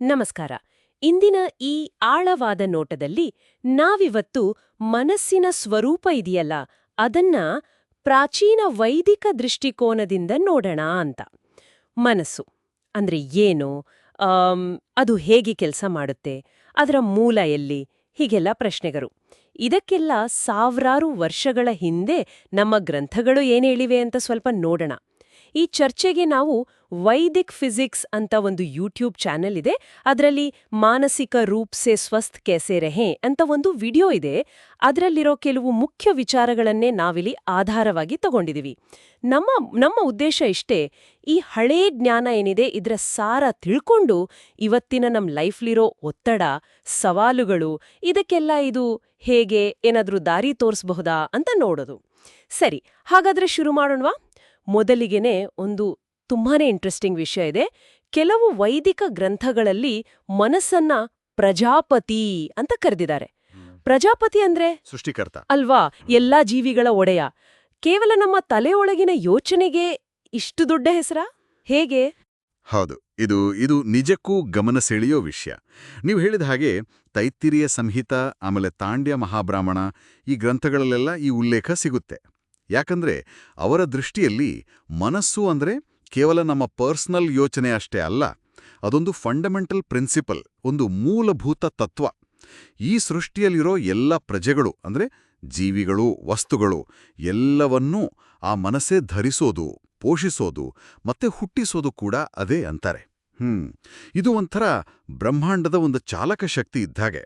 ನಮಸ್ಕಾರ. ಇಂದಿನ ಈ ಆಳವಾದ ನೋಟದಲ್ಲಿ ನಾವಿವತ್ತು ಮನಸ್ಸಿನ ಸ್ವರೂಪ ಇದೆಯಲ್ಲ, ಅದನ್ನ ಪ್ರಾಚೀನ ವೈದಿಕ ದೃಷ್ಟಿಕೋನದಿಂದ ನೋಡೋಣ ಅಂತ. ಮನಸ್ಸು ಅಂದ್ರೆ ಏನು ಅದು ಹೇಗೆ ಕೆಲಸ ಮಾಡುತ್ತೆ, ಅದರ ಮೂಲ ಎಲ್ಲಿ, ಹೀಗೆಲ್ಲ ಪ್ರಶ್ನೆಗಳು. ಇದಕ್ಕೆಲ್ಲ ಸಾವಿರಾರು ವರ್ಷಗಳ ಹಿಂದೆ ನಮ್ಮ ಗ್ರಂಥಗಳು ಏನೇಳಿವೆ ಅಂತ ಸ್ವಲ್ಪ ನೋಡೋಣ. ಈ ಚರ್ಚೆಗೆ ನಾವು ವೈದಿಕ್ ಫಿಸಿಕ್ಸ್ ಅಂತ ಒಂದು ಯೂಟ್ಯೂಬ್ ಚಾನೆಲ್ ಇದೆ. ಅದರಲ್ಲಿ ಮಾನಸಿಕ ರೂಪ್ ಸೆ ಸ್ವಸ್ಥ ಕೆಸೆ ರೆಹೆ ಅಂತ ಒಂದು ವಿಡಿಯೋ ಇದೆ. ಅದರಲ್ಲಿರೋ ಕೆಲವು ಮುಖ್ಯ ವಿಚಾರಗಳನ್ನೇ ನಾವಿಲ್ಲಿ ಆಧಾರವಾಗಿ ತಗೊಂಡಿದೀವಿ. ನಮ್ಮ ನಮ್ಮ ಉದ್ದೇಶ ಇಷ್ಟೇ, ಈ ಹಳೇ ಜ್ಞಾನ ಏನಿದೆ ಇದರ ಸಾರ ತಿಳ್ಕೊಂಡು ಇವತ್ತಿನ ನಮ್ಮ ಲೈಫ್ಲಿರೋ ಒತ್ತಡ, ಸವಾಲುಗಳು, ಇದಕ್ಕೆಲ್ಲ ಇದು ಹೇಗೆ, ಏನಾದರೂ ದಾರಿ ತೋರಿಸಬಹುದಾ ಅಂತ ನೋಡೋದು. ಸರಿ, ಹಾಗಾದ್ರೆ ಶುರು ಮಾಡೋಣವಾ? ಮೊದಲಿಗೆನೆ ಒಂದು ತುಂಬಾನೇ ಇಂಟ್ರೆಸ್ಟಿಂಗ್ ವಿಷಯ ಇದೆ. ಕೆಲವು ವೈದಿಕ ಗ್ರಂಥಗಳಲ್ಲಿ ಮನಸ್ಸನ್ನ ಪ್ರಜಾಪತಿ ಅಂತ ಕರೆದಿದ್ದಾರೆ. ಪ್ರಜಾಪತಿ ಅಂದ್ರೆ? ಸೃಷ್ಟಿಕರ್ತ. ಅಲ್ವಾ? ಎಲ್ಲಾ ಜೀವಿಗಳ ಒಡೆಯ. ಕೇವಲ ನಮ್ಮ ತಲೆಯೊಳಗಿನ ಯೋಚನೆಗೆ ಇಷ್ಟು ದೊಡ್ಡ ಹೆಸರ? ಹೇಗೆ? ಹೌದು ಇದು ಇದು ನಿಜಕ್ಕೂ ಗಮನ ಸೆಳೆಯೋ ವಿಷಯ. ನೀವು ಹೇಳಿದ ಹಾಗೆ ತೈತ್ತಿರಿಯ ಸಂಹಿತ ಆಮೇಲೆ ತಾಂಡ್ಯ ಮಹಾಬ್ರಾಹ್ಮಣ ಈ ಗ್ರಂಥಗಳಲ್ಲೆಲ್ಲ ಈ ಉಲ್ಲೇಖ ಸಿಗುತ್ತೆ. ಯಾಕಂದ್ರೆ ಅವರ ದೃಷ್ಟಿಯಲ್ಲಿ ಮನಸ್ಸು ಅಂದ್ರೆ ಕೇವಲ ನಮ್ಮ ಪರ್ಸನಲ್ ಯೋಚನೆ ಅಷ್ಟೇ ಅಲ್ಲ, ಅದೊಂದು ಫಂಡಮೆಂಟಲ್ ಪ್ರಿನ್ಸಿಪಲ್, ಒಂದು ಮೂಲಭೂತ ತತ್ವ. ಈ ಸೃಷ್ಟಿಯಲ್ಲಿರೋ ಎಲ್ಲ ಪ್ರಜೆಗಳು ಅಂದ್ರೆ ಜೀವಿಗಳು, ವಸ್ತುಗಳು, ಎಲ್ಲವನ್ನೂ ಆ ಮನಸ್ಸೇ ಧರಿಸೋದು, ಪೋಷಿಸೋದು, ಮತ್ತೆ ಹುಟ್ಟಿಸೋದು ಕೂಡ ಅದೇ ಅಂತಾರೆ. ಹ್ಮ್, ಇದು ಒಂಥರ ಬ್ರಹ್ಮಾಂಡದ ಒಂದು ಚಾಲಕ ಶಕ್ತಿ ಇದ್ದಾಗೆ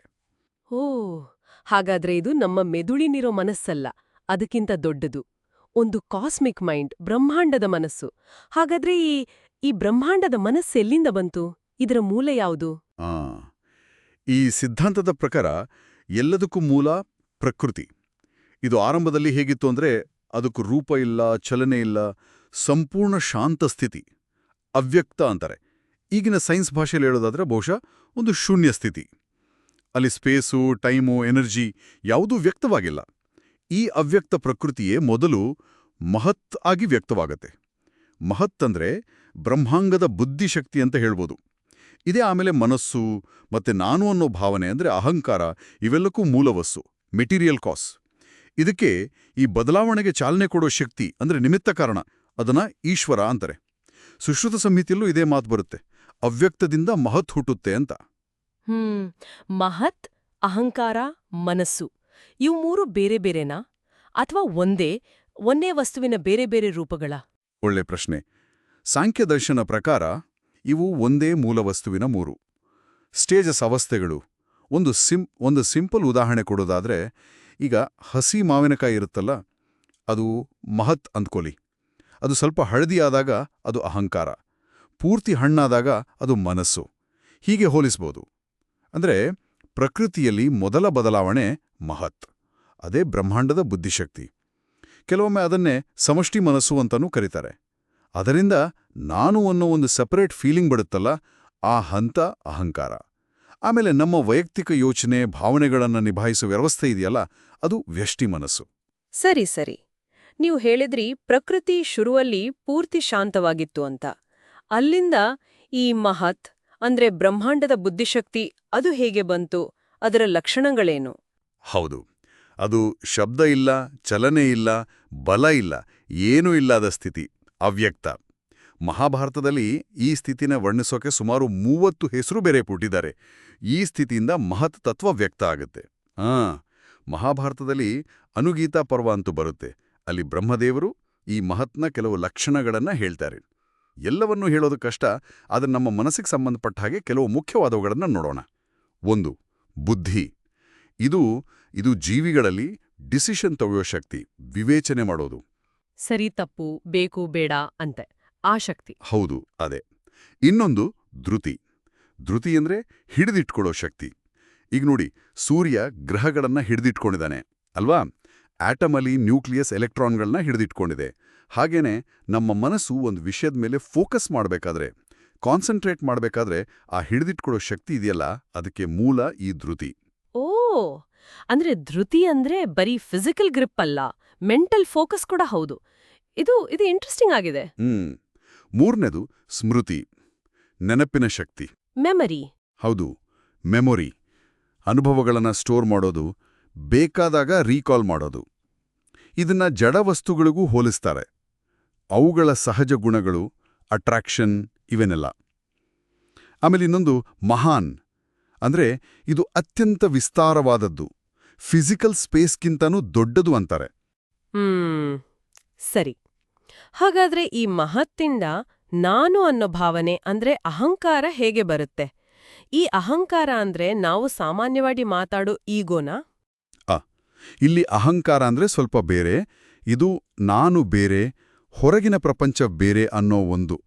ಓ ಹಾಗಾದ್ರೆ ಇದು ನಮ್ಮ ಮೆದುಳಿನಿರೋ ಮನಸ್ಸಲ್ಲ. ಅದಕ್ಕಿಂತ ದೊಡ್ಡದು. ಒಂದು ಕಾಸ್ಮಿಕ್ ಮೈಂಡ್, ಬ್ರಹ್ಮಾಂಡದ ಮನಸ್ಸು. ಹಾಗಾದ್ರೆ ಈ ಈ ಬ್ರಹ್ಮಾಂಡದ ಮನಸ್ಸೆಲ್ಲಿಂದ ಬಂತು? ಇದರ ಮೂಲ ಯಾವುದು? ಈ ಸಿದ್ಧಾಂತದ ಪ್ರಕಾರ ಎಲ್ಲದಕ್ಕೂ ಮೂಲ ಪ್ರಕೃತಿ. ಇದು ಆರಂಭದಲ್ಲಿ ಹೇಗಿತ್ತು ಅಂದ್ರೆ ಅದಕ್ಕೂ ರೂಪ ಇಲ್ಲ, ಚಲನೆ ಇಲ್ಲ, ಸಂಪೂರ್ಣ ಶಾಂತ ಸ್ಥಿತಿ, ಅವ್ಯಕ್ತ ಅಂತಾರೆ. ಈಗಿನ ಸೈನ್ಸ್ ಭಾಷೆಯಲ್ಲಿ ಹೇಳೋದಾದ್ರೆ ಬಹುಶಃ ಒಂದು ಶೂನ್ಯ ಸ್ಥಿತಿ. ಅಲ್ಲಿ ಸ್ಪೇಸು, ಟೈಮು, ಎನರ್ಜಿ ಯಾವುದೂ ವ್ಯಕ್ತವಾಗಿಲ್ಲ. ಈ ಅವ್ಯಕ್ತ ಪ್ರಕೃತಿಯೇ ಮೊದಲು ಮಹತ್ ಆಗಿ ವ್ಯಕ್ತವಾಗತ್ತೆ. ಮಹತ್ ಅಂದ್ರೆ ಬ್ರಹ್ಮಾಂಗದ ಬುದ್ಧಿಶಕ್ತಿ ಅಂತ ಹೇಳ್ಬೋದು. ಇದೇ ಆಮೇಲೆ ಮನಸ್ಸು ಮತ್ತೆ ನಾನು ಅನ್ನೋ ಭಾವನೆ ಅಂದ್ರೆ ಅಹಂಕಾರ ಇವೆಲ್ಲಕ್ಕೂ ಮೂಲವಸ್ಸು, ಮೆಟೀರಿಯಲ್ ಕಾಸ್. ಇದಕ್ಕೆ ಈ ಬದಲಾವಣೆಗೆ ಚಾಲನೆ ಕೊಡೋ ಶಕ್ತಿ ಅಂದ್ರೆ ನಿಮಿತ್ತ ಕಾರಣ ಅದನ್ನ ಈಶ್ವರ ಅಂತಾರೆ. ಸುಶ್ರುತ ಸಂಹಿತೆಯಲ್ಲೂ ಇದೇ ಮಾತು ಬರುತ್ತೆ, ಅವ್ಯಕ್ತದಿಂದ ಮಹತ್ ಹುಟ್ಟುತ್ತೆ ಅಂತ. ಹ್ಮ್, ಮಹತ್, ಅಹಂಕಾರ, ಮನಸ್ಸು. ಇವು ಮೂರು ಬೇರೆ ಬೇರೆನಾ? ಅಥವಾ ಒಂದೇ ಒಂದೇ ವಸ್ತುವಿನ ಬೇರೆ ಬೇರೆ ರೂಪಗಳ? ಒಳ್ಳೆ ಪ್ರಶ್ನೆ. ಸಾಂಖ್ಯ ದರ್ಶನ ಪ್ರಕಾರ, ಇವು ಒಂದೇ ಮೂಲ ವಸ್ತುವಿನ ಮೂರು. ಸ್ಟೇಜಸ್ ಅವಸ್ಥೆಗಳು. ಒಂದು ಸಿಂ, ಒಂದು ಸಿಂಪಲ್ ಉದಾಹರಣೆ ಕೊಡೋದಾದ್ರೆ, ಈಗ ಹಸಿ ಮಾವಿನಕಾಯಿ ಇರುತ್ತಲ್ಲ, ಅದು ಮಹತ್ ಅಂದ್ಕೊಲಿ ಅದು ಸ್ವಲ್ಪ ಹಳದಿಯಾದಾಗ ಅದು ಅಹಂಕಾರ. ಪೂರ್ತಿ ಹಣ್ಣಾದಾಗ ಅದು ಮನಸ್ಸು. ಹೀಗೆ ಹೋಲಿಸ್ಬೋದು. ಅಂದ್ರೆ ಪ್ರಕೃತಿಯಲ್ಲಿ ಮೊದಲ ಬದಲಾವಣೆ ಮಹತ್. ಅದೇ ಬ್ರಹ್ಮಾಂಡದ ಬುದ್ಧಿಶಕ್ತಿ. ಕೆಲವೊಮ್ಮೆ ಅದನ್ನೇ ಸಮಷ್ಟಿ ಮನಸ್ಸು ಅಂತನೂ ಕರೀತಾರೆ. ಅದರಿಂದ ನಾನು ಅನ್ನೋ ಒಂದು ಸಪರೇಟ್ ಫೀಲಿಂಗ್ ಬಿಡುತ್ತಲ್ಲ, ಆ ಹಂತ ಅಹಂಕಾರ. ಆಮೇಲೆ ನಮ್ಮ ವೈಯಕ್ತಿಕ ಯೋಚನೆ, ಭಾವನೆಗಳನ್ನು ನಿಭಾಯಿಸುವ ವ್ಯವಸ್ಥೆ ಇದೆಯಲ್ಲ, ಅದು ವ್ಯಷ್ಟಿ ಮನಸ್ಸು. ಸರಿ ಸರಿ. ನೀವು ಹೇಳಿದ್ರಿ ಪ್ರಕೃತಿ ಶುರುವಲ್ಲಿ ಪೂರ್ತಿ ಶಾಂತವಾಗಿತ್ತು ಅಂತ. ಅಲ್ಲಿಂದ ಈ ಮಹತ್ ಅಂದ್ರೆ ಬ್ರಹ್ಮಾಂಡದ ಬುದ್ಧಿಶಕ್ತಿ ಅದು ಹೇಗೆ ಬಂತು, ಅದರ ಲಕ್ಷಣಗಳೇನು? ಹೌದು. ಅದು ಶಬ್ದ ಇಲ್ಲ, ಚಲನೆ ಇಲ್ಲ, ಬಲ ಇಲ್ಲ, ಏನೂ ಇಲ್ಲದ ಸ್ಥಿತಿ, ಅವ್ಯಕ್ತ. ಮಹಾಭಾರತದಲ್ಲಿ ಈ ಸ್ಥಿತಿನ ವರ್ಣಿಸೋಕೆ ಸುಮಾರು ಮೂವತ್ತು ಹೆಸರು ಬೇರೆ ಪುಟ್ಟಿದ್ದಾರೆ. ಈ ಸ್ಥಿತಿಯಿಂದ ಮಹತ್ ತತ್ವ ವ್ಯಕ್ತ ಆಗುತ್ತೆ. ಆ, ಮಹಾಭಾರತದಲ್ಲಿ ಅನುಗೀತಾ ಪರ್ವ ಅಂತೂ ಬರುತ್ತೆ. ಅಲ್ಲಿ ಬ್ರಹ್ಮದೇವರು ಈ ಮಹತ್ನ ಕೆಲವು ಲಕ್ಷಣಗಳನ್ನು ಹೇಳ್ತಾರೆ. ಎಲ್ಲವನ್ನೂ ಹೇಳೋದು ಕಷ್ಟ, ಆದರೆ ನಮ್ಮ ಮನಸ್ಸಿಗೆ ಸಂಬಂಧಪಟ್ಟ ಹಾಗೆ ಕೆಲವು ಮುಖ್ಯವಾದವುಗಳನ್ನು ನೋಡೋಣ. ಒಂದು, ಬುದ್ಧಿ. ಇದು ಇದು ಜೀವಿಗಳಲ್ಲಿ ಡಿಸಿಷನ್ ತಗೊಳ್ಳೋ ಶಕ್ತಿ ವಿವೇಚನೆ ಮಾಡೋದು. ಸರಿ ತಪ್ಪು ಬೇಕು ಬೇಡ ಅಂತೆ. ಆ ಶಕ್ತಿ. ಹೌದು ಅದೇ. ಇನ್ನೊಂದು ಧೃತಿ. ಧೃತಿ ಅಂದ್ರೆ ಹಿಡಿದಿಟ್ಕೊಳ್ಳೋ ಶಕ್ತಿ. ಈಗ ನೋಡಿ ಸೂರ್ಯ ಗ್ರಹಗಳನ್ನ ಹಿಡಿದಿಟ್ಕೊಂಡಿದ್ದಾನೆ ಅಲ್ವಾ? ಆಟಮಲ್ಲಿ ನ್ಯೂಕ್ಲಿಯಸ್ ಎಲೆಕ್ಟ್ರಾನ್ಗಳನ್ನ ಹಿಡಿದಿಟ್ಕೊಂಡಿದೆ. ಹಾಗೇನೆ ನಮ್ಮ ಮನಸ್ಸು ಒಂದು ವಿಷಯದ ಮೇಲೆ ಫೋಕಸ್ ಮಾಡಬೇಕಾದ್ರೆ ಕಾನ್ಸಂಟ್ರೇಟ್ ಮಾಡಬೇಕಾದ್ರೆ ಆ ಹಿಡಿದಿಟ್ಕೊಳ್ಳೋ ಶಕ್ತಿ ಇದೆಯಲ್ಲ ಅದಕ್ಕೆ ಮೂಲ ಈ ಧೃತಿ. ಓ! ಅಂದ್ರೆ ಧೃತಿ ಅಂದ್ರೆ ಬರೀ ಫಿಸಿಕಲ್ ಗ್ರಿಪ್ ಅಲ್ಲ ಮೆಂಟಲ್ ಫೋಕಸ್ ಕೂಡ ಹೌದು. ಇದು ಇದು ಇಂಟ್ರೆಸ್ಟಿಂಗ್ ಆಗಿದೆ. ಹ್ಮ್. ಮೂರನೇದು ಸ್ಮೃತಿ ನೆನಪಿನ ಶಕ್ತಿ. ಮೆಮರಿ ಹೌದು ಮೆಮೊರಿ ಅನುಭವಗಳನ್ನು ಸ್ಟೋರ್ ಮಾಡೋದು ಬೇಕಾದಾಗ ರೀಕಾಲ್ ಮಾಡೋದು. ಇದನ್ನ ಜಡ ವಸ್ತುಗಳಿಗೂ ಹೋಲಿಸ್ತಾರೆ. ಅವುಗಳ ಸಹಜ ಗುಣಗಳು ಅಟ್ರಾಕ್ಷನ್ ಇವೆನೆಲ್ಲ. ಆಮೇಲೆ ಇನ್ನೊಂದು ಮಹಾನ್ ಅಂದ್ರೆ ಇದು ಅತ್ಯಂತ ವಿಸ್ತಾರವಾದದ್ದು. ಫಿಸಿಕಲ್ ಸ್ಪೇಸ್ಗಿಂತನೂ ದೊಡ್ಡದು ಅಂತಾರೆ. ಹ್ಮ್ ಸರಿ. ಹಾಗಾದ್ರೆ ಈ ಮಹತ್ತಿಂದ ನಾನು ಅನ್ನೋ ಭಾವನೆ ಅಂದ್ರೆ ಅಹಂಕಾರ ಹೇಗೆ ಬರುತ್ತೆ? ಈ ಅಹಂಕಾರ ಅಂದ್ರೆ ನಾವು ಸಾಮಾನ್ಯವಾಗಿ ಮಾತಾಡೋ ಈಗೋನಾ? ಇಲ್ಲಿ ಅಹಂಕಾರ ಅಂದ್ರೆ ಸ್ವಲ್ಪ ಬೇರೆ ಇದು ನಾನು ಬೇರೆ ಹೊರಗಿನ ಪ್ರಪಂಚ ಬೇರೆ ಅನ್ನೋ ಒಂದು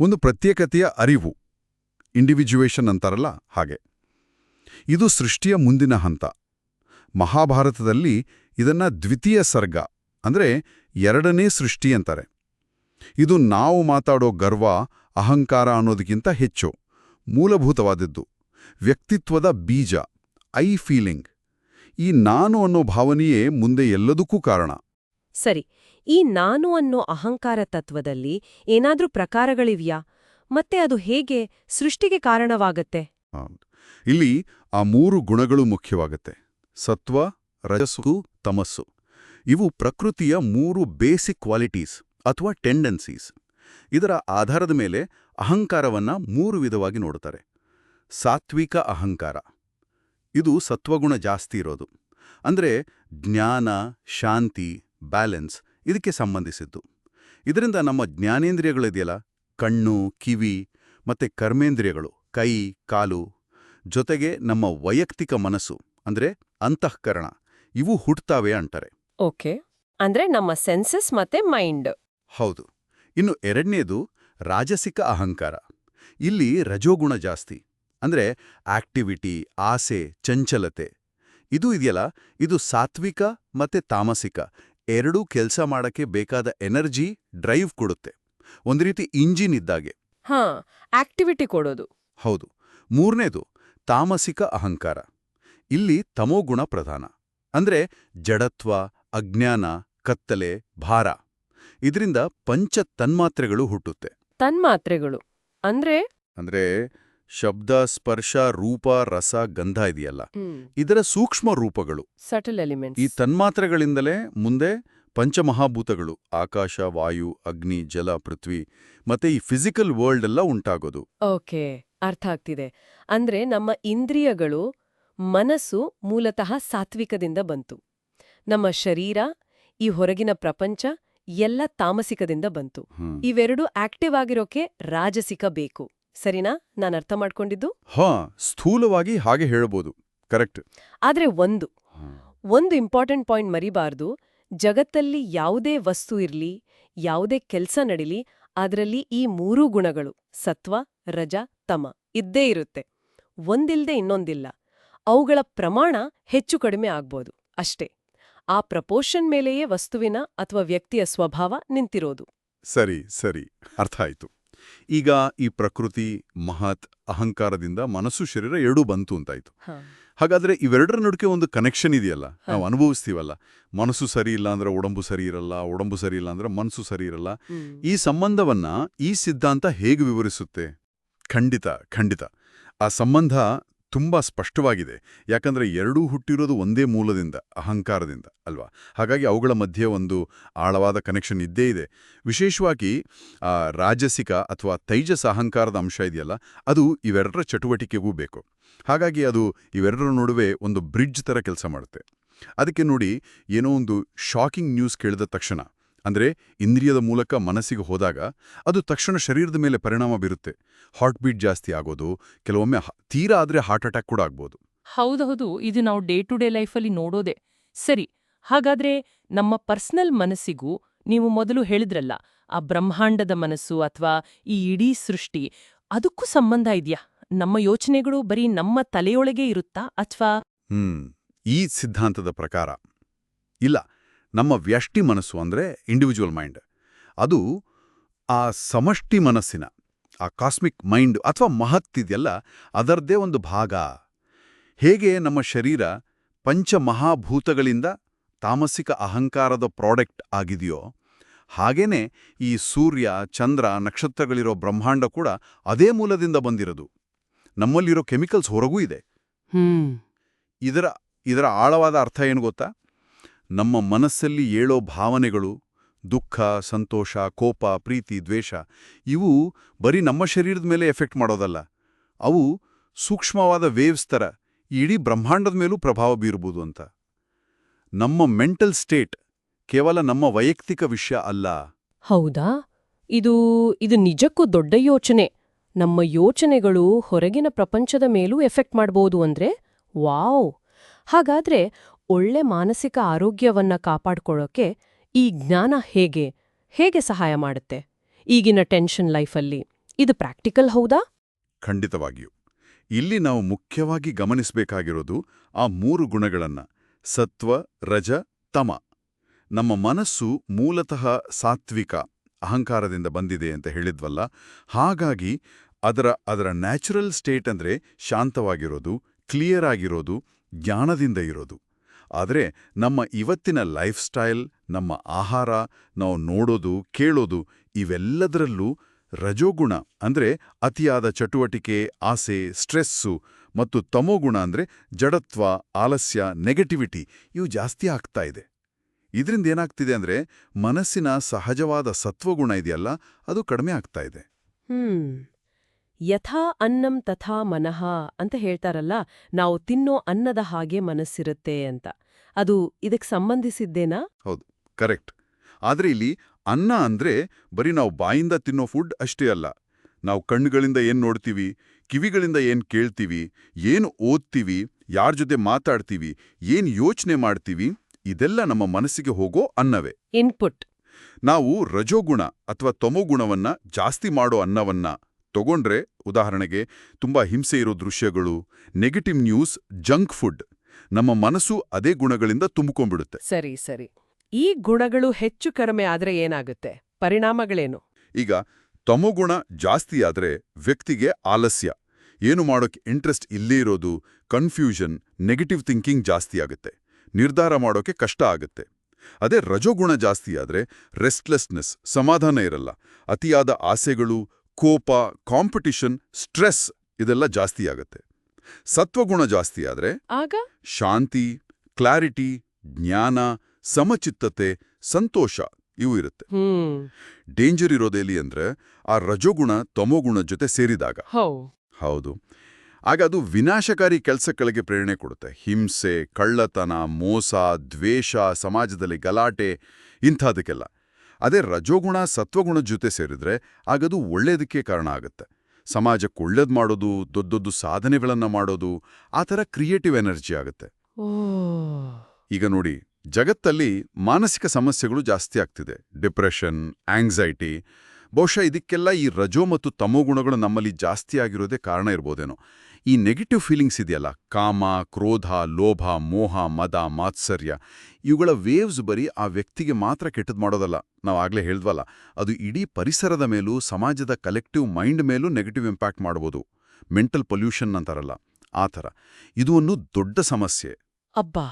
ಒಂದು ಪ್ರತ್ಯೇಕತೆಯ ಅರಿವು. ಇಂಡಿವಿಜುವೇಷನ್ ಅಂತಾರಲ್ಲ ಹಾಗೆ. ಇದು ಸೃಷ್ಟಿಯ ಮುಂದಿನ ಹಂತ. ಮಹಾಭಾರತದಲ್ಲಿ ಇದನ್ನ ದ್ವಿತೀಯ ಸರ್ಗ ಅಂದ್ರೆ ಎರಡನೇ ಸೃಷ್ಟಿ ಅಂತಾರೆ. ಇದು ನಾವು ಮಾತಾಡೋ ಗರ್ವ, ಅಹಂಕಾರ ಅನ್ನೋದಕ್ಕಿಂತ ಹೆಚ್ಚು, ಮೂಲಭೂತವಾದದ್ದು. ವ್ಯಕ್ತಿತ್ವದ ಬೀಜ ಐ ಫೀಲಿಂಗ್ ಈ ನಾನು ಅನ್ನೋ ಭಾವನೆಯೇ ಮುಂದೆ ಎಲ್ಲದಕ್ಕೂ ಕಾರಣ. ಸರಿ, ಈ ನಾನು ಅನ್ನೋ ಅಹಂಕಾರ ತತ್ವದಲ್ಲಿ ಏನಾದ್ರೂ ಪ್ರಕಾರಗಳಿವ್ಯಾ? ಮತ್ತೆ ಅದು ಹೇಗೆ ಸೃಷ್ಟಿಗೆ ಕಾರಣವಾಗತ್ತೆ? ಇಲ್ಲಿ ಆ ಮೂರು ಗುಣಗಳು ಮುಖ್ಯವಾಗತ್ತೆ. ಸತ್ವ, ರಜಸ್ಸು, ತಮಸ್ಸು. ಇವು ಪ್ರಕೃತಿಯ ಮೂರು ಬೇಸಿಕ್ ಕ್ವಾಲಿಟೀಸ್ ಅಥವಾ ಟೆಂಡೆನ್ಸೀಸ್. ಇದರ ಆಧಾರದ ಮೇಲೆ ಅಹಂಕಾರವನ್ನ ಮೂರು ವಿಧವಾಗಿ ನೋಡುತ್ತಾರೆ. ಸಾತ್ವಿಕ ಅಹಂಕಾರ. ಇದು ಸತ್ವಗುಣ ಜಾಸ್ತಿ ಇರೋದು. ಅಂದ್ರೆ ಜ್ಞಾನ, ಶಾಂತಿ, ಬ್ಯಾಲೆನ್ಸ್ ಇದಕ್ಕೆ ಸಂಬಂಧಿಸಿದ್ದು. ಇದರಿಂದ ನಮ್ಮ ಜ್ಞಾನೇಂದ್ರಿಯಗಳಿದೆಯಲ್ಲ ಕಣ್ಣು ಕಿವಿ ಮತ್ತೆ ಕರ್ಮೇಂದ್ರಿಯಗಳು ಕೈ ಕಾಲು ಜೊತೆಗೆ ನಮ್ಮ ವೈಯಕ್ತಿಕ ಮನಸ್ಸು ಅಂದ್ರೆ ಅಂತಃಕರಣ. ಇವು ಹುಟ್ತಾವೆ ಅಂತಾರೆ. ಓಕೆ. ಅಂದ್ರೆ ನಮ್ಮ ಸೆನ್ಸಸ್ ಮತ್ತೆ ಮೈಂಡ್. ಹೌದು. ಇನ್ನು ಎರಡನೇದು ರಾಜಸಿಕ ಅಹಂಕಾರ. ಇಲ್ಲಿ ರಜೋಗುಣ ಜಾಸ್ತಿ. ಅಂದ್ರೆ ಆಕ್ಟಿವಿಟಿ ಆಸೆ ಚಂಚಲತೆ. ಇದು ಇದೆಯಲ್ಲ ಇದು ಸಾತ್ವಿಕ ಮತ್ತೆ ತಾಮಸಿಕ. ಎರಡೂ ಕೆಲಸ ಮಾಡಕ್ಕೆ ಬೇಕಾದ ಎನರ್ಜಿ ಡ್ರೈವ್ ಕೊಡುತ್ತೆ. ಒಂದು ರೀತಿ ಇಂಜಿನ್ ಇದ್ದಾಗೆ. ಹಾ ಆಕ್ಟಿವಿಟಿ ಕೊಡೋದು. ಹೌದು. ಮೂರನೇದು ತಾಮಸಿಕ ಅಹಂಕಾರ. ಇಲ್ಲಿ ತಮೋಗುಣ ಪ್ರಧಾನ. ಅಂದ್ರೆ ಜಡತ್ವ ಅಜ್ಞಾನ ಕತ್ತಲೆ ಭಾರ. ಇದರಿಂದ ಪಂಚ ತನ್ಮಾತ್ರೆಗಳು ಹುಟ್ಟುತ್ತೆ. ತನ್ಮಾತ್ರೆಗಳು. ಅಂದ್ರೆ? ಅಂದ್ರೆ ಶಬ್ದ ಸ್ಪರ್ಶ ರೂಪ ರಸ ಗಂಧ ಇದೆಯಲ್ಲ. ಇದರ ಸೂಕ್ಷ್ಮ ರೂಪಗಳು. ಸಟಲ್ ಎಲಿಮೆಂಟ್ ಈ ತನ್ಮಾತ್ರೆಗಳಿಂದಲೇ ಮುಂದೆ ಪಂಚಮಹಾಭೂತಗಳು ಆಕಾಶ ವಾಯು ಅಗ್ನಿ ಜಲ ಪೃಥ್ವಿ ಮತ್ತೆ ಈ ಫಿಸಿಕಲ್ ವರ್ಲ್ಡ್ ಎಲ್ಲ ಉಂಟಾಗೋದು. ಓಕೆ ಅರ್ಥ ಆಗ್ತಿದೆ. ಅಂದ್ರೆ ನಮ್ಮ ಇಂದ್ರಿಯಗಳು ಮನಸ್ಸು ಮೂಲತಃ ಸಾತ್ವಿಕದಿಂದ ಬಂತು. ನಮ್ಮ ಶರೀರ ಈ ಹೊರಗಿನ ಪ್ರಪಂಚ ಎಲ್ಲ ತಾಮಸಿಕದಿಂದ ಬಂತು. ಇವೆರಡೂ ಆಕ್ಟಿವ್ ಆಗಿರೋಕೆ ರಾಜಸಿಕ ಬೇಕು. ಸರಿನಾ? ನಾನು ಅರ್ಥ ಮಾಡ್ಕೊಂಡಿದ್ದು? ಹಾ ಸ್ಥೂಲವಾಗಿ ಹಾಗೆ ಹೇಳಬಹುದು ಕರೆಕ್ಟ್. ಆದ್ರೆ ಒಂದು. ಒಂದು ಇಂಪಾರ್ಟೆಂಟ್ ಪಾಯಿಂಟ್ ಮರಿಬಾರ್ದು. ಜಗತ್ತಲ್ಲಿ ಯಾವುದೇ ವಸ್ತು ಇರ್ಲಿ ಯಾವುದೇ ಕೆಲಸ ನಡೀಲಿ ಅದರಲ್ಲಿ ಈ ಮೂರೂ ಗುಣಗಳು ಸತ್ವ ರಜ ತಮ ಇದ್ದೇ ಇರುತ್ತೆ. ಒಂದಿಲ್ಲದೆ ಇನ್ನೊಂದಿಲ್ಲ. ಅವುಗಳ ಪ್ರಮಾಣ ಹೆಚ್ಚು ಕಡಿಮೆ ಆಗ್ಬೋದು ಅಷ್ಟೇ. ಆ ಪ್ರಪೋರ್ಷನ್ ಮೇಲೆಯೇ ವಸ್ತುವಿನ ಅಥವಾ ವ್ಯಕ್ತಿಯ ಸ್ವಭಾವ ನಿಂತಿರೋದು. ಸರಿ ಸರಿ. ಅರ್ಥ ಆಯ್ತು. ಈಗ ಈ ಪ್ರಕೃತಿ ಮಹತ್ ಅಹಂಕಾರದಿಂದ ಮನಸ್ಸು ಶರೀರ ಎರಡೂ ಬಂತು ಅಂತಾಯ್ತು. ಹಾಗಾದ್ರೆ ಇವೆರಡರ ನಡುಕೆ ಒಂದು ಕನೆಕ್ಷನ್ ಇದೆಯಲ್ಲ? ನಾವು ಅನುಭವಿಸ್ತೀವಲ್ಲ. ಮನಸ್ಸು ಸರಿ ಇಲ್ಲ ಅಂದ್ರೆ ಒಡಂಬು ಸರಿ ಇರಲ್ಲ ಒಡಂಬು ಸರಿ ಇಲ್ಲ ಅಂದ್ರೆ ಮನಸ್ಸು ಸರಿ ಇರಲ್ಲ. ಈ ಸಂಬಂಧವನ್ನ ಈ ಸಿದ್ಧಾಂತ ಹೇಗೆ ವಿವರಿಸುತ್ತೆ? ಖಂಡಿತ ಖಂಡಿತ. ಆ ಸಂಬಂಧ ತುಂಬಾ ಸ್ಪಷ್ಟವಾಗಿದೆ. ಯಾಕಂದ್ರೆ ಎರಡೂ ಹುಟ್ಟಿರೋದು ಒಂದೇ ಮೂಲದಿಂದ, ಅಹಂಕಾರದಿಂದ ಅಲ್ವಾ? ಹಾಗಾಗಿ ಅವುಗಳ ಮಧ್ಯೆ ಒಂದು ಆಳವಾದ ಕನೆಕ್ಷನ್ ಇದ್ದೇ ಇದೆ. ವಿಶೇಷವಾಗಿ ರಾಜಸಿಕ ಅಥವಾ ತೈಜಸ ಅಹಂಕಾರದ ಅಂಶ ಇದೆಯಲ್ಲ, ಅದು ಇವೆರಡರ ಚಟುವಟಿಕೆಗೂ ಬೇಕು. ಹಾಗಾಗಿ ಅದು ಇವೆರಡರ ನಡುವೆ ಒಂದು ಬ್ರಿಡ್ಜ್ ಥರ ಕೆಲಸ ಮಾಡುತ್ತೆ. ಅದಕ್ಕೆ ನೋಡಿ, ಏನೋ ಒಂದು ಶಾಕಿಂಗ್ ನ್ಯೂಸ್ ಕೇಳಿದ ತಕ್ಷಣ ಅಂದ್ರೆ ಇಂದ್ರಿಯದ ಮೂಲಕ ಮನಸ್ಸಿಗೆ ಹೋದಾಗ ಅದು ತಕ್ಷಣ ಶರೀರದ ಮೇಲೆ ಪರಿಣಾಮ ಬೀರುತ್ತೆ. ಹಾರ್ಟ್ ಬೀಟ್ ಜಾಸ್ತಿ ಆಗೋದು ಕೆಲವೊಮ್ಮೆ ತೀರಾ ಆದ್ರೆ ಹಾರ್ಟ್ ಅಟ್ಯಾಕ್ ಕೂಡ ಆಗ್ಬೋದು. ಹೌದೌದು ಇದು ನಾವು ಡೇ ಟು ಡೇ ಲೈಫಲ್ಲಿ ನೋಡೋದೆ. ಸರಿ ಹಾಗಾದ್ರೆ ನಮ್ಮ ಪರ್ಸನಲ್ ಮನಸ್ಸಿಗೂ ನೀವು ಮೊದಲು ಹೇಳಿದ್ರಲ್ಲ ಆ ಬ್ರಹ್ಮಾಂಡದ ಮನಸ್ಸು ಅಥವಾ ಈ ಇಡೀ ಸೃಷ್ಟಿ ಅದಕ್ಕೂ ಸಂಬಂಧ ಇದೆಯಾ? ನಮ್ಮ ಯೋಚನೆಗಳು ಬರೀ ನಮ್ಮ ತಲೆಯೊಳಗೆ ಇರುತ್ತಾ ಅಥವಾ? ಹ್ಮ್ ಈ ಸಿದ್ಧಾಂತದ ಪ್ರಕಾರ. ಇಲ್ಲ ನಮ್ಮ ವ್ಯಷ್ಟಿ ಮನಸ್ಸು ಅಂದ್ರೆ ಇಂಡಿವಿಜುವಲ್ ಮೈಂಡ್ ಅದು ಆ ಸಮಷ್ಟಿ ಮನಸ್ಸಿನ ಆ ಕಾಸ್ಮಿಕ್ ಮೈಂಡ್ ಅಥವಾ ಮಹತ್ತಿದೆಯಲ್ಲ ಅದರದ್ದೇ ಒಂದು ಭಾಗ. ಹೇಗೆ ನಮ್ಮ ಶರೀರ ಪಂಚಮಹಾಭೂತಗಳಿಂದ ತಾಮಸಿಕ ಅಹಂಕಾರದ ಪ್ರಾಡಕ್ಟ್ ಆಗಿದೆಯೋ ಹಾಗೇನೆ ಈ ಸೂರ್ಯ ಚಂದ್ರ ನಕ್ಷತ್ರಗಳಿರೋ ಬ್ರಹ್ಮಾಂಡ ಕೂಡ ಅದೇ ಮೂಲದಿಂದ ಬಂದಿರೋದು. ನಮ್ಮಲ್ಲಿರೋ ಕೆಮಿಕಲ್ಸ್ ಹೊರಗೂ ಇದೆ. ಇದರ ಇದರ ಆಳವಾದ ಅರ್ಥ ಏನು ಗೊತ್ತಾ? ನಮ್ಮ ಮನಸ್ಸಲ್ಲಿ ಏಳೋ ಭಾವನೆಗಳು, ದುಃಖ, ಸಂತೋಷ, ಕೋಪ, ಪ್ರೀತಿ, ದ್ವೇಷ, ಇವು ಬರೀ ನಮ್ಮ ಶರೀರದ ಮೇಲೆ ಎಫೆಕ್ಟ್ ಮಾಡೋದಲ್ಲ. ಅವು ಸೂಕ್ಷ್ಮವಾದ ವೇವ್ಸ್ ಥರ ಇಡೀ ಬ್ರಹ್ಮಾಂಡದ ಮೇಲೂ ಪ್ರಭಾವ ಬೀರ್ಬೋದು ಅಂತ. ನಮ್ಮ ಮೆಂಟಲ್ ಸ್ಟೇಟ್ ಕೇವಲ ನಮ್ಮ ವೈಯಕ್ತಿಕ ವಿಷಯ ಅಲ್ಲ. ಹೌದಾ? ಇದು ಇದು ನಿಜಕ್ಕೂ ದೊಡ್ಡ ಯೋಚನೆ. ನಮ್ಮ ಯೋಚನೆಗಳು ಹೊರಗಿನ ಪ್ರಪಂಚದ ಮೇಲೂ ಎಫೆಕ್ಟ್ ಮಾಡಬಹುದು ಅಂದ್ರೆ, ವಾವ್! ಹಾಗಾದ್ರೆ ಒಳ್ಳೆ ಮಾನಸಿಕ ಆರೋಗ್ಯವನ್ನ ಕಾಪಾಡ್ಕೊಳ್ಳೋಕೆ ಈ ಜ್ಞಾನ ಹೇಗೆ ಹೇಗೆ ಸಹಾಯ ಮಾಡುತ್ತೆ? ಈಗಿನ ಟೆನ್ಷನ್ ಲೈಫಲ್ಲಿ ಇದು ಪ್ರಾಕ್ಟಿಕಲ್ ಹೌದಾ? ಖಂಡಿತವಾಗಿಯೂ. ಇಲ್ಲಿ ನಾವು ಮುಖ್ಯವಾಗಿ ಗಮನಿಸಬೇಕಾಗಿರೋದು ಆ ಮೂರು ಗುಣಗಳನ್ನ, ಸತ್ವ, ರಜ, ತಮ. ನಮ್ಮ ಮನಸ್ಸು ಮೂಲತಃ ಸಾತ್ವಿಕ ಅಹಂಕಾರದಿಂದ ಬಂದಿದೆ ಅಂತ ಹೇಳಿದ್ವಲ್ಲ, ಹಾಗಾಗಿ ಅದರ ಅದರ ನ್ಯಾಚುರಲ್ ಸ್ಟೇಟ್ ಅಂದ್ರೆ ಶಾಂತವಾಗಿರೋದು, ಕ್ಲಿಯರ್ ಆಗಿರೋದು, ಜ್ಞಾನದಿಂದ ಇರೋದು. ಆದರೆ ನಮ್ಮ ಇವತ್ತಿನ ಲೈಫ್ ಸ್ಟೈಲ್, ನಮ್ಮ ಆಹಾರ, ನಾವು ನೋಡೋದು, ಕೇಳೋದು ಇವೆಲ್ಲದರಲ್ಲೂ ರಜೋಗುಣ ಅಂದ್ರೆ ಅತಿಯಾದ ಚಟುವಟಿಕೆ, ಆಸೆ, ಸ್ಟ್ರೆಸ್ಸು ಮತ್ತು ತಮೋಗುಣ ಅಂದ್ರೆ ಜಡತ್ವ, ಆಲಸ್ಯ, ನೆಗೆಟಿವಿಟಿ ಇವು ಜಾಸ್ತಿ ಆಗ್ತಾ ಇದೆ. ಇದರಿಂದ ಏನಾಗ್ತಿದೆ ಅಂದ್ರೆ ಮನಸ್ಸಿನ ಸಹಜವಾದ ಸತ್ವಗುಣ ಇದೆಯಲ್ಲ, ಅದು ಕಡಿಮೆ ಆಗ್ತಾ ಇದೆ. ಹ್ಮ್. ಯಥಾ ಅನ್ನಂ ತಥಾ ಮನಃ ಅಂತ ಹೇಳ್ತಾರಲ್ಲ, ನಾವು ತಿನ್ನೋ ಅನ್ನದ ಹಾಗೆ ಮನಸ್ಸಿರುತ್ತೆ ಅಂತ. ಅದು ಇದಕ್ಕೆ ಸಂಬಂಧಿಸಿದ್ದೇನಾ? ಹೌದು ಕರೆಕ್ಟ್. ಆದ್ರೆ ಇಲ್ಲಿ ಅನ್ನ ಅಂದ್ರೆ ಬರೀ ನಾವು ಬಾಯಿಂದ ತಿನ್ನೋ ಫುಡ್ ಅಷ್ಟೇ ಅಲ್ಲ. ನಾವು ಕಣ್ಣುಗಳಿಂದ ಏನು ನೋಡ್ತೀವಿ ಕಿವಿಗಳಿಂದ ಏನು ಕೇಳ್ತೀವಿ ಏನು ಓದ್ತೀವಿ ಯಾರ ಜೊತೆ ಮಾತಾಡ್ತೀವಿ ಏನು ಯೋಚನೆ ಮಾಡ್ತೀವಿ ಇದೆಲ್ಲ ನಮ್ಮ ಮನಸ್ಸಿಗೆ ಹೋಗೋ ಅನ್ನವೇ. ಇನ್ಪುಟ್ ನಾವು ರಜೋಗುಣ ಅಥವಾ ತಮೋಗುಣವನ್ನ ಜಾಸ್ತಿ ಮಾಡೋ ಅನ್ನವನ್ನ ತಗೊಂಡ್ರೆ ಉದಾಹರಣೆಗೆ ತುಂಬಾ ಹಿಂಸೆ ಇರೋ ದೃಶ್ಯಗಳು ನೆಗೆಟಿವ್ ನ್ಯೂಸ್ ಜಂಕ್ ಫುಡ್ ನಮ್ಮ ಮನಸ್ಸು ಅದೇ ಗುಣಗಳಿಂದ ತುಂಬಿಕೊಂಡ್ಬಿಡುತ್ತೆ. ಸರಿ ಸರಿ. ಈ ಗುಣಗಳು ಹೆಚ್ಚು ಕಡಿಮೆ ಆದ್ರೆ ಏನಾಗುತ್ತೆ? ಪರಿಣಾಮಗಳೇನು? ಈಗ ತಮೋಗುಣ ಜಾಸ್ತಿ ಆದ್ರೆ ವ್ಯಕ್ತಿಗೆ ಆಲಸ್ಯ. ಏನು ಮಾಡೋಕೆ ಇಂಟ್ರೆಸ್ಟ್ ಇಲ್ಲೇ ಇರೋದು ಕನ್ಫ್ಯೂಷನ್ ನೆಗೆಟಿವ್ ಥಿಂಕಿಂಗ್ ಜಾಸ್ತಿ ಆಗುತ್ತೆ. ನಿರ್ಧಾರ ಮಾಡೋಕೆ ಕಷ್ಟ ಆಗುತ್ತೆ. ಅದೇ ರಜೋಗುಣ ಜಾಸ್ತಿ ಆದ್ರೆ ರೆಸ್ಟ್ಲೆಸ್ನೆಸ್ ಸಮಾಧಾನ ಇರಲ್ಲ. ಅತಿಯಾದ ಆಸೆಗಳು ಕೋಪ ಕಾಂಪಿಟಿಷನ್ ಸ್ಟ್ರೆಸ್ ಇದೆಲ್ಲ ಜಾಸ್ತಿ ಆಗುತ್ತೆ. ಸತ್ವಗುಣ ಜಾಸ್ತಿ ಆದ್ರೆ ಆಗ? ಶಾಂತಿ ಕ್ಲಾರಿಟಿ ಜ್ಞಾನ ಸಮಚಿತ್ತತೆ ಸಂತೋಷ ಇವು ಇರುತ್ತೆ. ಡೇಂಜರ್ ಇರೋದೇಲಿ ಅಂದ್ರೆ ಆ ರಜೋಗುಣ ತಮೋಗುಣ ಜೊತೆ ಸೇರಿದಾಗ. ಹೌದು. ಆಗ ಅದು ವಿನಾಶಕಾರಿ ಕೆಲಸಗಳಿಗೆ ಪ್ರೇರಣೆ ಕೊಡುತ್ತೆ. ಹಿಂಸೆ ಕಳ್ಳತನ ಮೋಸ ದ್ವೇಷ ಸಮಾಜದಲ್ಲಿ ಗಲಾಟೆ ಇಂಥದಕ್ಕೆಲ್ಲ. ಅದೇ ರಜೋಗುಣ ಸತ್ವಗುಣ ಜೊತೆ ಸೇರಿದ್ರೆ ಆಗದು ಒಳ್ಳೆಯದಕ್ಕೆ ಕಾರಣ ಆಗುತ್ತೆ. ಸಮಾಜಕ್ಕೆ ಒಳ್ಳೇದು ಮಾಡೋದು ದೊಡ್ಡ ದೊಡ್ಡ ಸಾಧನೆಗಳನ್ನು ಮಾಡೋದು ಆ ಥರ ಕ್ರಿಯೇಟಿವ್ ಎನರ್ಜಿ ಆಗುತ್ತೆ. ಈಗ ನೋಡಿ ಜಗತ್ತಲ್ಲಿ ಮಾನಸಿಕ ಸಮಸ್ಯೆಗಳು ಜಾಸ್ತಿ ಆಗ್ತಿದೆ. ಡಿಪ್ರೆಷನ್ ಆಂಗ್ಸೈಟಿ ಬಹುಶಃ ಇದಕ್ಕೆಲ್ಲ ಈ ರಜೋ ಮತ್ತು ತಮೋ ಗುಣಗಳು ನಮ್ಮಲ್ಲಿ ಜಾಸ್ತಿ ಆಗಿರೋದೇ ಕಾರಣ ಇರ್ಬೋದೇನೋ. ಈ ನೆಗೆಟಿವ್ ಫೀಲಿಂಗ್ಸ್ ಇದೆಯಲ್ಲ, ಕಾಮ, ಕ್ರೋಧ, ಲೋಭ, ಮೋಹ, ಮದ, ಮಾತ್ಸರ್ಯ, ಇವುಗಳ ವೇವ್ಸ್ ಬರೀ ಆ ವ್ಯಕ್ತಿಗೆ ಮಾತ್ರ ಕೆಟ್ಟದ್ ಮಾಡೋದಲ್ಲ. ನಾವು ಆಗಲೇ ಹೇಳ್ದ್ವಲ್ಲ, ಅದು ಇಡೀ ಪರಿಸರದ ಮೇಲೂ, ಸಮಾಜದ ಕಲೆಕ್ಟಿವ್ ಮೈಂಡ್ ಮೇಲೂ ನೆಗೆಟಿವ್ ಇಂಪ್ಯಾಕ್ಟ್ ಮಾಡ್ಬೋದು. ಮೆಂಟಲ್ ಪೊಲ್ಯೂಷನ್ ಅಂತಾರಲ್ಲ, ಆ ಥರ. ಇದು ಒಂದು ದೊಡ್ಡ ಸಮಸ್ಯೆ. ಅಬ್ಬಾ!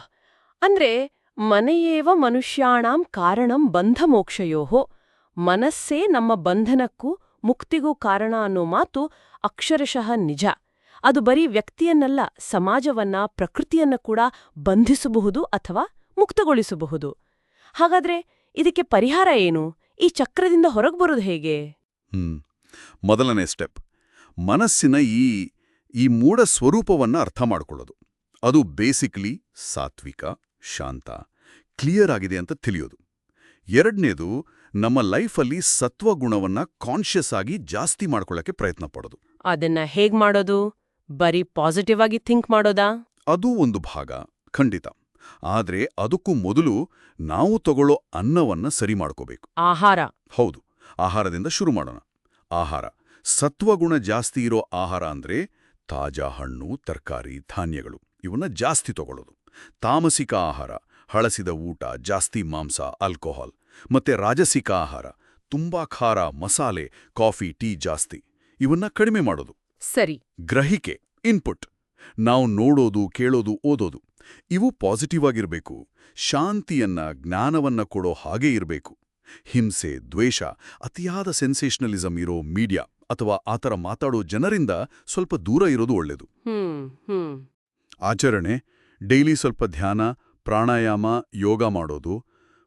ಅಂದ್ರೆ ಮನೆಯೇವ ಮನುಷ್ಯಾಣಾಂ ಕಾರಣಂ ಬಂಧಮೋಕ್ಷಯೋಹೋ ಮನಸ್ಸೇ ನಮ್ಮ ಬಂಧನಕ್ಕೂ ಮುಕ್ತಿಗೂ ಕಾರಣ ಅನ್ನೋ ಮಾತು ಅಕ್ಷರಶಃ ನಿಜ. ಅದು ಬರೀ ವ್ಯಕ್ತಿಯನ್ನಲ್ಲ, ಸಮಾಜವನ್ನ, ಪ್ರಕೃತಿಯನ್ನ ಕೂಡ ಬಂಧಿಸಬಹುದು ಅಥವಾ ಮುಕ್ತಗೊಳಿಸಬಹುದು. ಹಾಗಾದ್ರೆ ಇದಕ್ಕೆ ಪರಿಹಾರ ಏನು? ಈ ಚಕ್ರದಿಂದ ಹೊರಗೆ ಬರೋದು ಹೇಗೆ? ಮೊದಲನೇ ಸ್ಟೆಪ್. ಮನಸ್ಸಿನ ಈ ಈ ಮೂಢ ಸ್ವರೂಪವನ್ನ ಅರ್ಥ ಮಾಡಿಕೊಳ್ಳೋದು. ಅದು ಬೇಸಿಕ್ಲಿ ಸಾತ್ವಿಕ, ಶಾಂತ, ಕ್ಲಿಯರ್ ಆಗಿದೆ ಅಂತ ತಿಳಿಯೋದು. ಎರಡನೇದು ನಮ್ಮ ಲೈಫಲ್ಲಿ ಸತ್ವಗುಣವನ್ನ ಕಾನ್ಷಿಯಸ್ ಆಗಿ ಜಾಸ್ತಿ ಮಾಡ್ಕೊಳ್ಳೋಕೆ ಪ್ರಯತ್ನ ಪಡೋದು. ಅದನ್ನ ಹೇಗ್ ಮಾಡೋದು? ಬರೀ ಪಾಸಿಟಿವ್ ಆಗಿ ಥಿಂಕ್ ಮಾಡೋದಾ? ಅದು ಒಂದು ಭಾಗ ಖಂಡಿತ. ಆದ್ರೆ ಅದಕ್ಕೂ ಮೊದಲು ನಾವು ತಗೊಳ್ಳೋ ಅನ್ನವನ್ನ ಸರಿ ಮಾಡ್ಕೋಬೇಕು. ಆಹಾರ. ಹೌದು ಆಹಾರದಿಂದ ಶುರು ಮಾಡೋಣ. ಆಹಾರ ಸತ್ವಗುಣ ಜಾಸ್ತಿ ಇರೋ ಆಹಾರ ಅಂದ್ರೆ ತಾಜಾ ಹಣ್ಣು ತರಕಾರಿ ಧಾನ್ಯಗಳು ಇವನ್ನ ಜಾಸ್ತಿ ತಗೊಳ್ಳೋದು. ತಾಮಸಿಕ ಆಹಾರ ಹಳಸಿದ ಊಟ ಜಾಸ್ತಿ ಮಾಂಸ ಆಲ್ಕೋಹಾಲ್ ಮತ್ತೆ ರಾಜಸಿಕ ಆಹಾರ ತುಂಬಾ ಖಾರ ಮಸಾಲೆ ಕಾಫಿ ಟೀ ಜಾಸ್ತಿ. ಇವನ್ನ ಕಡಿಮೆ ಮಾಡೋದು. ಸರಿ. ಗ್ರಹಿಕೆ ಇನ್ಪುಟ್ ನಾವು ನೋಡೋದು ಕೇಳೋದು ಓದೋದು. ಇವು ಪಾಸಿಟಿವ್ ಆಗಿರಬೇಕು. ಶಾಂತಿಯನ್ನ ಜ್ಞಾನವನ್ನ ಕೊಡೋ ಹಾಗೆ ಇರಬೇಕು. ಹಿಂಸೆ ದ್ವೇಷ ಅತಿಯಾದ ಸೆನ್ಸೇಷನಲಿಸಂ ಇರೋ ಮೀಡಿಯಾ ಅಥವಾ ಆತರ ಮಾತಾಡೋ ಜನರಿಂದ ಸ್ವಲ್ಪ ದೂರ ಇರೋದು ಒಳ್ಳೆಯದು ಆಚರಣೆ ಡೈಲಿ ಸ್ವಲ್ಪ ಧ್ಯಾನ ಪ್ರಾಣಾಯಾಮ ಯೋಗ ಮಾಡೋದು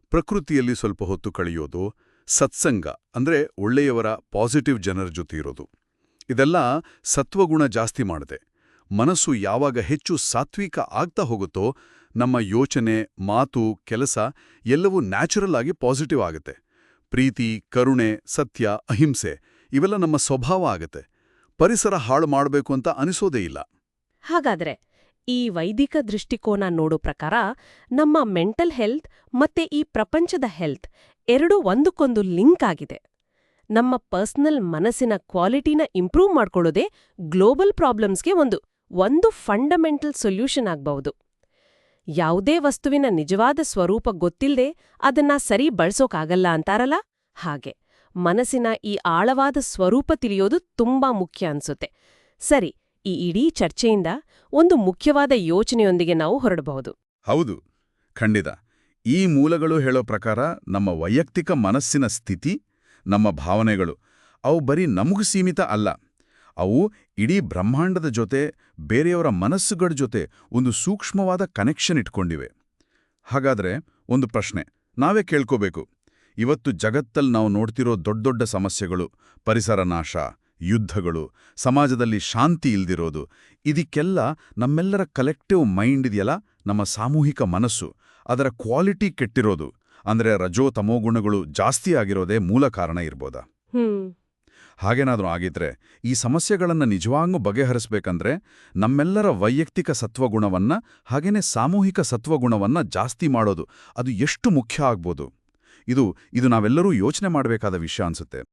ಪ್ರಕೃತಿಯಲ್ಲಿ ಸ್ವಲ್ಪ ಹೊತ್ತು ಕಳೆಯೋದು, ಸತ್ಸಂಗ, ಅಂದ್ರೆ ಒಳ್ಳೆಯವರ ಪಾಸಿಟಿವ್ ಜನರ ಜೊತೆ ಇರೋದು. ಇದೆಲ್ಲ ಸತ್ವಗುಣ ಜಾಸ್ತಿ ಮಾಡಿದೆ. ಮನಸ್ಸು ಯಾವಾಗ ಹೆಚ್ಚು ಸಾತ್ವಿಕ ಆಗ್ತಾ ಹೋಗುತ್ತೋ, ನಮ್ಮ ಯೋಚನೆ, ಮಾತು, ಕೆಲಸ ಎಲ್ಲವೂ ನ್ಯಾಚುರಲ್ ಆಗಿ ಪಾಸಿಟಿವ್ ಆಗುತ್ತೆ. ಪ್ರೀತಿ, ಕರುಣೆ, ಸತ್ಯ, ಅಹಿಂಸೆ, ಇವೆಲ್ಲ ನಮ್ಮ ಸ್ವಭಾವ ಆಗುತ್ತೆ. ಪರಿಸರ ಹಾಳು ಮಾಡಬೇಕು ಅಂತ ಅನಿಸೋದೇ ಇಲ್ಲ. ಹಾಗಾದ್ರೆ ಈ ವೈದಿಕ ದೃಷ್ಟಿಕೋನ ನೋಡೋ ಪ್ರಕಾರ ನಮ್ಮ ಮೆಂಟಲ್ ಹೆಲ್ತ್ ಮತ್ತೆ ಈ ಪ್ರಪಂಚದ ಹೆಲ್ತ್ ಎರಡೂ ಒಂದಕ್ಕೊಂದು ಲಿಂಕ್ ಆಗಿದೆ. ನಮ್ಮ ಪರ್ಸನಲ್ ಮನಸ್ಸಿನ ಕ್ವಾಲಿಟಿನ ಇಂಪ್ರೂವ್ ಮಾಡ್ಕೊಳ್ಳೋದೇ ಗ್ಲೋಬಲ್ ಪ್ರಾಬ್ಲಮ್ಸ್ಗೆ ಒಂದು ಒಂದು ಫಂಡಮೆಂಟಲ್ ಸೊಲ್ಯೂಷನ್ ಆಗ್ಬಹುದು ಯಾವುದೇ ವಸ್ತುವಿನ ನಿಜವಾದ ಸ್ವರೂಪ ಗೊತ್ತಿಲ್ಲದೆ ಅದನ್ನ ಸರಿ ಬಳಸೋಕಾಗಲ್ಲ ಅಂತಾರಲ್ಲ? ಹಾಗೆ. ಮನಸ್ಸಿನ ಈ ಆಳವಾದ ಸ್ವರೂಪ ತಿಳಿಯೋದು ತುಂಬಾ ಮುಖ್ಯ ಅನ್ಸುತ್ತೆ. ಸರಿ ಈ ಇಡೀ ಚರ್ಚೆಯಿಂದ ಒಂದು ಮುಖ್ಯವಾದ ಯೋಚನೆಯೊಂದಿಗೆ ನಾವು ಹೊರಡಬಹುದು. ಹೌದು. ಖಂಡಿತ. ಈ ಮೂಲಗಳು ಹೇಳೋ ಪ್ರಕಾರ ನಮ್ಮ ವೈಯಕ್ತಿಕ ಮನಸ್ಸಿನ ಸ್ಥಿತಿ, ನಮ್ಮ ಭಾವನೆಗಳು, ಅವು ಬರೀ ನಮಗೂ ಸೀಮಿತ ಅಲ್ಲ. ಅವು ಇಡೀ ಬ್ರಹ್ಮಾಂಡದ ಜೊತೆ, ಬೇರೆಯವರ ಮನಸ್ಸುಗಳ ಜೊತೆ ಒಂದು ಸೂಕ್ಷ್ಮವಾದ ಕನೆಕ್ಷನ್ ಇಟ್ಕೊಂಡಿವೆ. ಹಾಗಾದ್ರೆ ಒಂದು ಪ್ರಶ್ನೆ, ನಾವೇ ಕೇಳ್ಕೋಬೇಕು. ಇವತ್ತು ಜಗತ್ತಲ್ಲಿ ನಾವು ನೋಡ್ತಿರೋ ದೊಡ್ಡ ದೊಡ್ಡ ಸಮಸ್ಯೆಗಳು, ಪರಿಸರ ನಾಶ ಯುದ್ಧಗಳು ಸಮಾಜದಲ್ಲಿ ಶಾಂತಿ ಇಲ್ದಿರೋದು ಇದಕ್ಕೆಲ್ಲ ನಮ್ಮೆಲ್ಲರ ಕಲೆಕ್ಟಿವ್ ಮೈಂಡ್ ಇದೆಯಲ್ಲ ನಮ್ಮ ಸಾಮೂಹಿಕ ಮನಸ್ಸು ಅದರ ಕ್ವಾಲಿಟಿ ಕೆಟ್ಟಿರೋದು. ಅಂದ್ರೆ ರಜೋ ತಮೋಗುಣಗಳು ಜಾಸ್ತಿ ಆಗಿರೋದೇ ಮೂಲ ಕಾರಣ ಇರ್ಬೋದಾ? ಹಾಗೇನಾದರೂ ಹಾಗೇನಾದ್ರೂ ಆಗಿದ್ರೆ ಈ ಸಮಸ್ಯೆಗಳನ್ನು ನಿಜವಾಗೂ ಬಗೆಹರಿಸಬೇಕಂದ್ರೆ ನಮ್ಮೆಲ್ಲರ ವೈಯಕ್ತಿಕ ಸತ್ವಗುಣವನ್ನ ಹಾಗೇನೆ ಸಾಮೂಹಿಕ ಸತ್ವಗುಣವನ್ನ ಜಾಸ್ತಿ ಮಾಡೋದು ಅದು ಎಷ್ಟು ಮುಖ್ಯ ಆಗ್ಬೋದು? ಇದು ಇದು ನಾವೆಲ್ಲರೂ ಯೋಚನೆ ಮಾಡಬೇಕಾದ ವಿಷಯ ಅನ್ಸುತ್ತೆ.